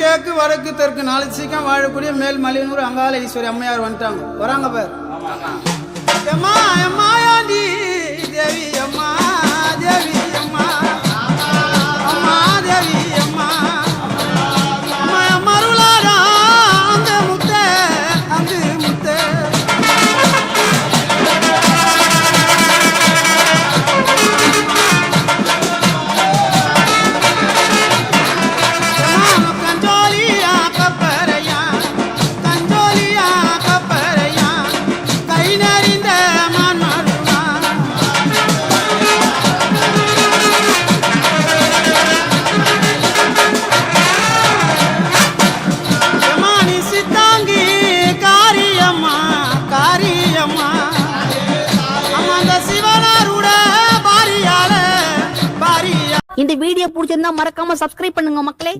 கிழக்கு வடக்கு தெற்கு நாலு சீக்கம் வாழக்கூடிய மேல் மலையனூர் அங்காள ஈஸ்வரி அம்மையார் வந்துட்டாங்க. வராங்க பேர். இந்த வீடியோ பிடிச்சிருந்தா மறக்காம சப்ஸ்கிரைப் பண்ணுங்க மக்களே.